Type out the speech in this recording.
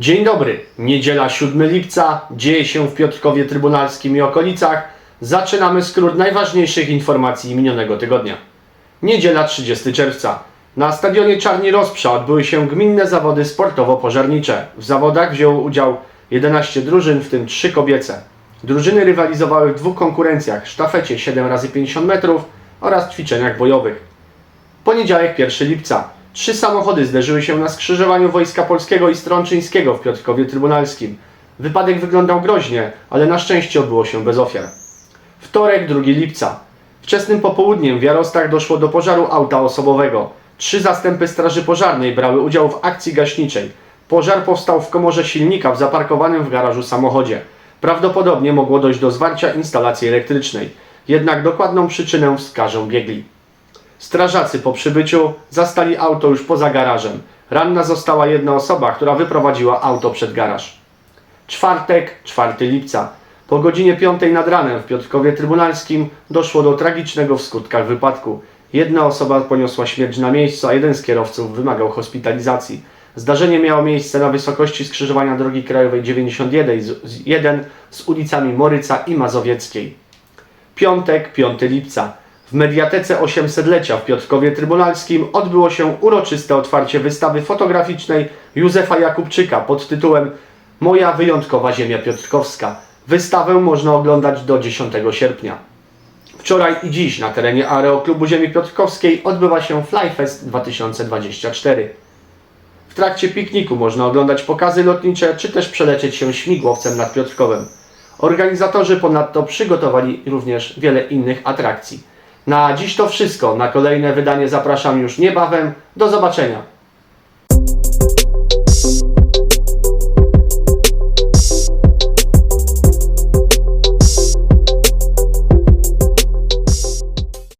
Dzień dobry. Niedziela 7 lipca. Dzieje się w Piotrkowie Trybunalskim i okolicach. Zaczynamy skrót najważniejszych informacji minionego tygodnia. Niedziela 30 czerwca. Na stadionie Czarni Rozprza odbyły się gminne zawody sportowo-pożarnicze. W zawodach wzięło udział 11 drużyn, w tym 3 kobiece. Drużyny rywalizowały w dwóch konkurencjach: sztafecie 7x50 metrów oraz ćwiczeniach bojowych. Poniedziałek 1 lipca. Trzy samochody zderzyły się na skrzyżowaniu Wojska Polskiego i Strączyńskiego w Piotrkowie Trybunalskim. Wypadek wyglądał groźnie, ale na szczęście odbyło się bez ofiar. Wtorek 2 lipca. Wczesnym popołudniem w Jarostach doszło do pożaru auta osobowego. Trzy zastępy straży pożarnej brały udział w akcji gaśniczej. Pożar powstał w komorze silnika w zaparkowanym w garażu samochodzie. Prawdopodobnie mogło dojść do zwarcia instalacji elektrycznej. Jednak dokładną przyczynę wskażą biegli. Strażacy po przybyciu zastali auto już poza garażem. Ranna została jedna osoba, która wyprowadziła auto przed garaż. Czwartek, 4 lipca. Po godzinie 5 nad ranem w Piotrkowie Trybunalskim doszło do tragicznego w skutkach wypadku. Jedna osoba poniosła śmierć na miejscu, a jeden z kierowców wymagał hospitalizacji. Zdarzenie miało miejsce na wysokości skrzyżowania drogi krajowej 91 z, z, 1 z ulicami Moryca i Mazowieckiej. Piątek, 5 lipca. W mediatece 800-lecia w Piotrkowie Trybunalskim odbyło się uroczyste otwarcie wystawy fotograficznej Józefa Jakubczyka pod tytułem Moja wyjątkowa ziemia piotrkowska. Wystawę można oglądać do 10 sierpnia. Wczoraj i dziś na terenie Aeroklubu Ziemi Piotrkowskiej odbywa się Flyfest 2024. W trakcie pikniku można oglądać pokazy lotnicze, czy też przelecieć się śmigłowcem nad Piotrkowem. Organizatorzy ponadto przygotowali również wiele innych atrakcji. Na dziś to wszystko. Na kolejne wydanie zapraszam już niebawem. Do zobaczenia.